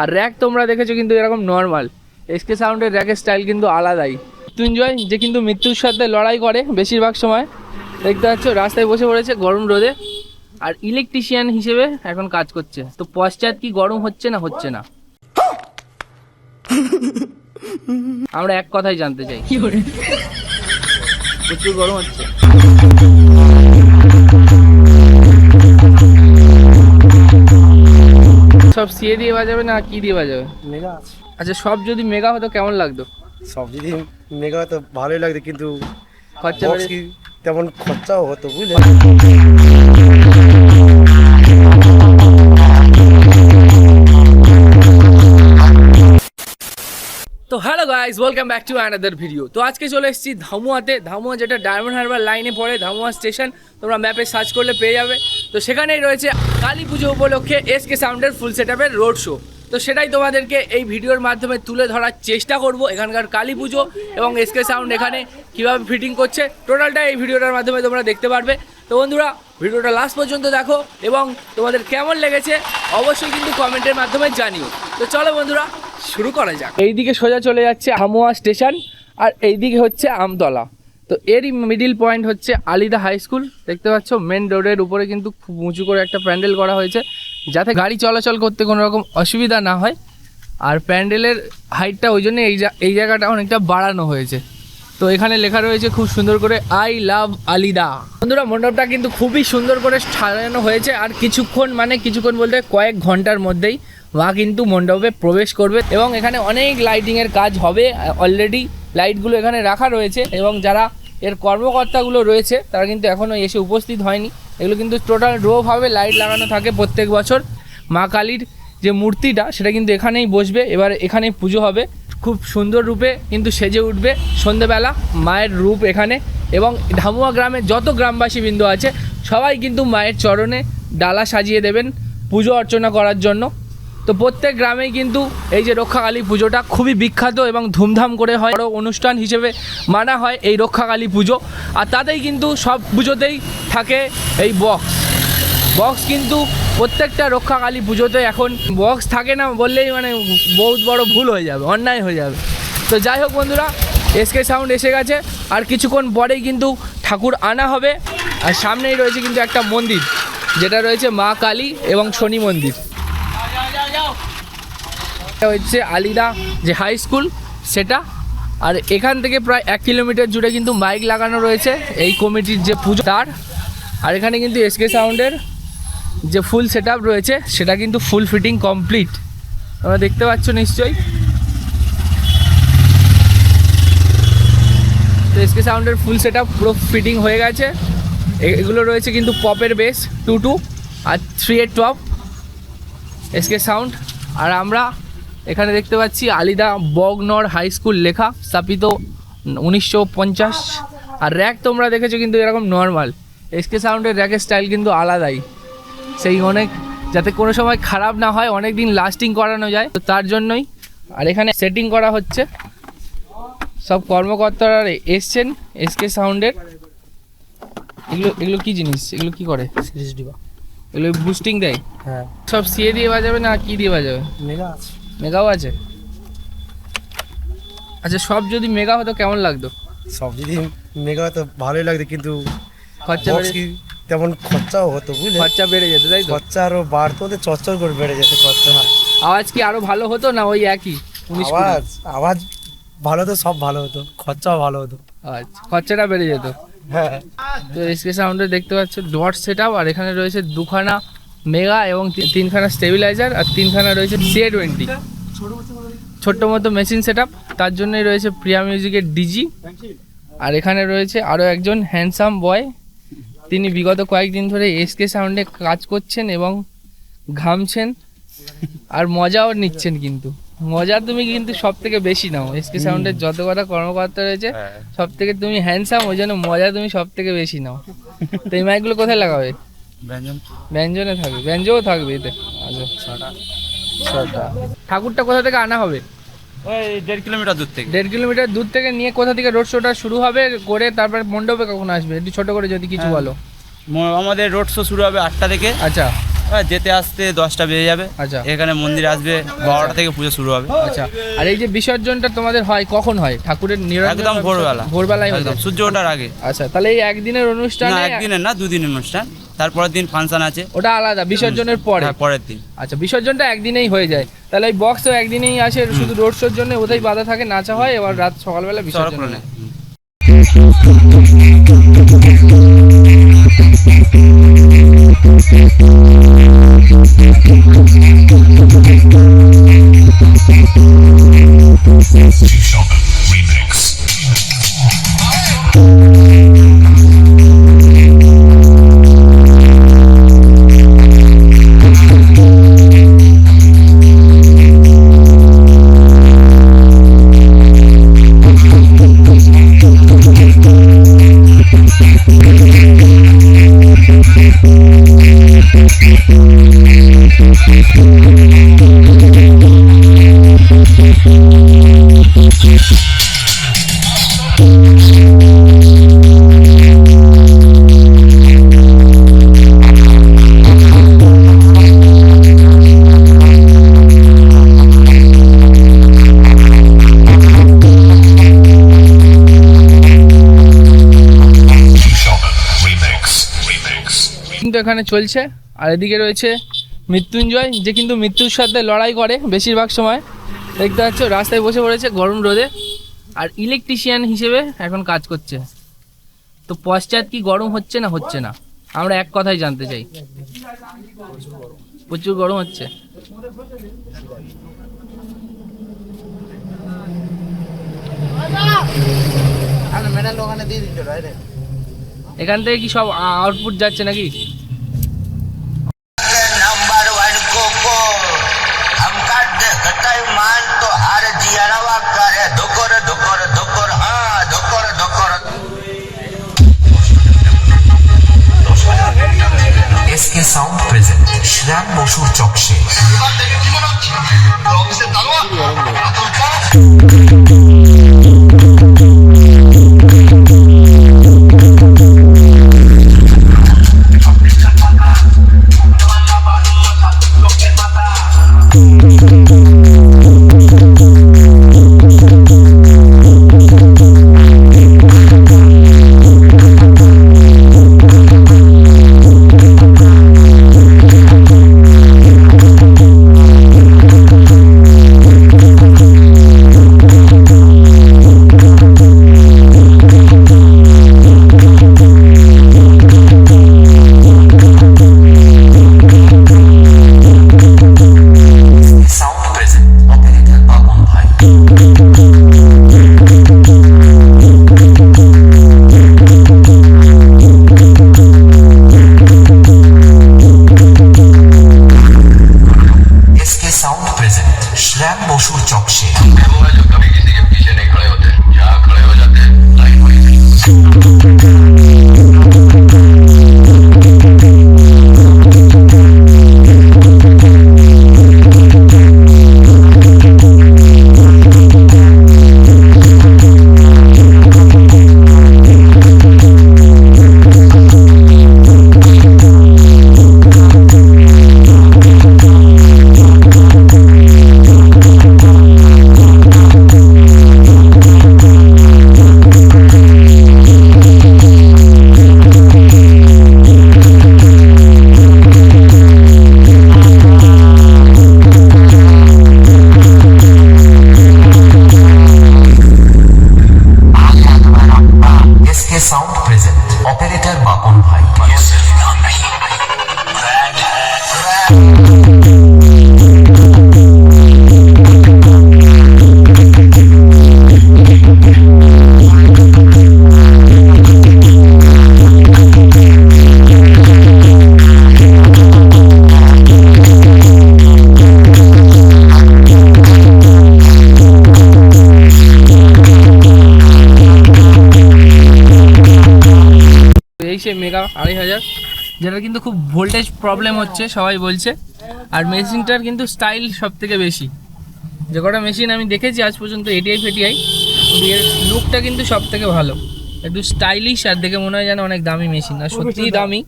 আর rack তোমরা দেখেছ কিন্তু এরকম নর্মাল এসকে সাউন্ডের র্যাকের স্টাইল কিন্তু আলাদাই। মৃত্যুঞ্জয় যে কিন্তু মৃত্যুর সাথে লড়াই করে বেশিরভাগ সময়। দেখতে পাচ্ছ রাস্তায় বসে পড়েছে গরম রোদে। আর ইলেকট্রিশিয়ান হিসেবে এখন কাজ করছে। তো পশ্চাৎ কি গরম হচ্ছে না হচ্ছে না? আমরা এক কথাই জানতে চাই। কি প্রচুর গরম হচ্ছে। সব সিএ দিয়ে বাজাবে না কি দিয়ে বাজাবে? মেগা। আছে আচ্ছা সব যদি মেগা হতো কেমন লাগতো? সব যদি মেগা হতো ভালোই লাগতো কিন্তু খরচা কি তেমন খরচাও হতো বুঝলে? তো hello guys welcome back to another video তো আজকে চলে এসেছি ধামুয়াতে। ধামুয়া যেটা ডায়মন্ড হারবার লাইনে পড়ে ধামুয়া স্টেশন তোমরা ম্যাপে সার্চ করলে পেয়ে যাবে। তো সেখানেই রয়েছে কালী পুজো উপলক্ষে এস কে সাউন্ডের ফুল সেট রোড শো তো সেটাই তোমাদেরকে এই ভিডিওর মাধ্যমে তুলে ধরার চেষ্টা করব এখানকার কালী পুজো এবং এস কে সাউন্ড এখানে কীভাবে ফিটিং করছে। টোটালটা এই ভিডিওটার মাধ্যমে তোমরা দেখতে পারবে। তো বন্ধুরা, ভিডিওটা লাস্ট পর্যন্ত দেখো এবং তোমাদের কেমন লেগেছে অবশ্যই কিন্তু কমেন্টের মাধ্যমে জানিও। তো চলো বন্ধুরা, শুরু করা যাক। এইদিকে সোজা চলে যাচ্ছে হামুয়া স্টেশন আর এইদিকে হচ্ছে আমতলা। তো এরই মিডিল পয়েন্ট হচ্ছে আলিদা হাই স্কুল দেখতে পাচ্ছ মেন রোডের উপরে কিন্তু খুব উঁচু করে একটা প্যান্ডেল করা হয়েছে, যাতে গাড়ি চলাচল করতে কোনো রকম অসুবিধা না হয়। আর প্যান্ডেলের হাইটটা ওই জন্য এই এই জায়গাটা অনেকটা বাড়ানো হয়েছে। তো এখানে লেখা রয়েছে খুব সুন্দর করে আই লাভ আলিদা। বন্ধুরা, মণ্ডপটা কিন্তু খুবই সুন্দর করে সাজানো হয়েছে, আর কিছুক্ষণ মানে কিছুক্ষণ বলতে কয়েক ঘণ্টার মধ্যেই মা কিন্তু মণ্ডপে প্রবেশ করবে এবং এখানে অনেক লাইটিংয়ের কাজ হবে অলরেডি লাইটগুলো এখানে রাখা রয়েছে এবং যারা এর কর্মকর্তাগুলো রয়েছে, তারা কিন্তু এখনও এসে উপস্থিত হয়নি। এগুলো কিন্তু টোটাল রোভাবে লাইট লাগানো থাকে প্রত্যেক বছর। মা কালীর যে মূর্তিটা, সেটা কিন্তু এখানেই বসবে। এবার এখানেই পুজো হবে। খুব সুন্দর রূপে কিন্তু সেজে উঠবে সন্ধেবেলা, মায়ের রূপ এখানে। এবং ধামুয়া গ্রামে যত গ্রামবাসী বিন্দু আছে, সবাই কিন্তু মায়ের চরণে ডালা সাজিয়ে দেবেন পুজো অর্চনা করার জন্য। তো প্রত্যেক গ্রামেই কিন্তু এই যে রক্ষাকালী পুজোটা খুবই বিখ্যাত এবং ধুমধাম করে হয়। বড় অনুষ্ঠান হিসেবে মানা হয় এই রক্ষাকালী পুজো। আর তাতেই কিন্তু সব পুজোতেই থাকে এই বক্স। বক্স কিন্তু প্রত্যেকটা রক্ষাকালী পুজোতে এখন বক্স থাকে না বললেই মানে বহুত বড় ভুল হয়ে যাবে, অন্যায় হয়ে যাবে। তো যাই হোক বন্ধুরা, এসকে সাউন্ড এসে গেছে। আর কিছুক্ষণ পরেই কিন্তু ঠাকুর আনা হবে। আর সামনেই রয়েছে কিন্তু একটা মন্দির, যেটা রয়েছে মা কালী এবং শনি মন্দির। হচ্ছে আলিদা, যে হাই স্কুল সেটা। আর এখান থেকে প্রায় এক কিলোমিটার জুড়ে কিন্তু মাইক লাগানো রয়েছে, এই কমিটির যে পুজো, তার। আর এখানে কিন্তু এসকে সাউন্ডের যে ফুল সেট রয়েছে, সেটা কিন্তু ফুল ফিটিং কমপ্লিট তোমরা দেখতে পাচ্ছ নিশ্চয়ই। তো এসকে সাউন্ডের ফুল সেট পুরো ফিটিং হয়ে গেছে। এগুলো রয়েছে কিন্তু পপের বেস টু টু আর থ্রি এর টপ এসকে সাউন্ড আর আমরা এখানে দেখতে পাচ্ছি আলিদা বগনর হাই স্কুল লেখা স্থাপিত উনিশশো পঞ্চাশ। আর র্যাক তোমরা দেখেছ কিন্তু এরকম নর্মাল এসকে সাউন্ডের র্যাকের স্টাইল কিন্তু আলাদাই। সেই অনেক যাতে কোনো সময় খারাপ না হয় অনেক দিন লাস্টিং করানো যায় তো তার জন্যই। আর এখানে সেটিং করা হচ্ছে। সব কর্মকর্তারা এসছেন এসকে সাউন্ডের এগুলো এগুলো কি জিনিস? এগুলো কি করে? এগুলো বুস্টিং দেয়? হ্যাঁ। সব সিএ দিয়ে বাজাবে না কি দিয়ে বাজাবে? মেগা আছে। মেগাও আছে? আচ্ছা সব যদি মেগা হতো কেমন লাগতো? সব যদি মেগা হতো ভালোই লাগতো কিন্তু খরচা কি তেমন খরচাও হতো বুঝলে? খরচা বেড়ে যেত তাই খরচা আরও বাড়তো ওদের চচ্চর করে বেড়ে যেত খরচা। আওয়াজ কি আরও ভালো হতো না ওই একই? আওয়াজ আওয়াজ ভালো হতো সব ভালো হতো খরচাও ভালো হতো। আচ্ছা খরচাটা বেড়ে যেত। হ্যাঁ। তো এসকে সাউন্ডে দেখতে পাচ্ছ ডট সেট আর এখানে রয়েছে দুখানা মেগা এবং তিনখানা স্টেবিলাইজার আর তিনখানা রয়েছে সিএ টোয়েন্টি। ছোট্ট মতো মেশিন সেট তার জন্যই রয়েছে প্রিয়া মিউজিকের ডিজি। আর এখানে রয়েছে আরও একজন হ্যান্ডসাম বয়। তিনি বিগত কয়েকদিন ধরে এসকে সাউন্ডে কাজ করছেন এবং ঘামছেন আর মজাও নিচ্ছেন কিন্তু। মজা তুমি কিন্তু সব থেকে বেশি নাও। এসকে সাউন্ডের যত কটা কর্মকর্তা রয়েছে সব থেকে তুমি হ্যান্ডসাম ওই জন্য মজা তুমি সব থেকে বেশি নাও। তো এই মাইকগুলো কোথায় লাগাবে? ব্যঞ্জন? ব্যঞ্জনে থাকবে ব্যঞ্জনও থাকবে এতে। আচ্ছা। ছটা। ঠাকুরটা কোথা থেকে আনা হবে? ওই দেড় কিলোমিটার দূর থেকে। দেড় কিলোমিটার দূর থেকে নিয়ে কোথা থেকে রোড শোটা শুরু হবে করে তারপর মণ্ডপে কখন আসবে? একটু ছোট করে যদি কিছু হ্যাঁ। বলো। আমাদের রোড শো শুরু হবে আটটা থেকে। আচ্ছা। এবার যেতে আসতে দশটা বেজে যাবে। আচ্ছা। এখানে মন্দিরে আসবে বারোটা থেকে পুজো শুরু হবে। আচ্ছা। আর এই যে বিসর্জনটা তোমাদের হয় কখন হয়? ঠাকুরের একদম ভোরবেলা। ভোরবেলায় হয়ে একদম। সূর্য ওঠার আগে। আচ্ছা তাহলে এই একদিনের অনুষ্ঠান একদিনের না দুদিনের অনুষ্ঠান। তারপরের দিন ফাংশন আছে। ওটা আলাদা বিসর্জনের পরে। হ্যাঁ, পরের দিন। আচ্ছা বিসর্জনটা একদিনেই হয়ে যায়। তাহলে এই বক্সও একদিনেই আসে শুধু রোড শোর জন্য ওটাই বাধা থাকে নাচা হয় এবার রাত সকালবেলা বিসর্জন সরকরণে এখানে চলছে আর এদিকে রয়েছে মৃত্যুঞ্জয় যে কিন্তু মৃত্যুর সাথে লড়াই করে বেশিরভাগ সময়। দেখতে পাচ্ছ রাস্তায় বসে পড়েছে গরম রোদে আর ইলেকট্রিশিয়ান হিসেবে এখন কাজ করছে। তো পশ্চাৎ কি গরম হচ্ছে না হচ্ছে না? আমরা এক কথাই জানতে চাই। প্রচুর গরম হচ্ছে। এখান থেকে কি সব আউটপুট যাচ্ছে নাকি? এসকে সাউন্ড প্রেজেন্ট শ্রাম বসুর চকশে সাউন্ড এই সে মেগা আড়াই হাজার, যেটার কিন্তু খুব ভোল্টেজ প্রবলেম হচ্ছে, সবাই বলছে। আর মেশিনটার কিন্তু স্টাইল সব থেকে বেশি। যে কটা মেশিন আমি দেখেছি আজ পর্যন্ত এটিআই ফেটিআই এর লুকটা কিন্তু সব থেকে ভালো। একটু স্টাইলিশ আর দেখে মনে হয় যেন অনেক দামি মেশিন আর সত্যিই দামি।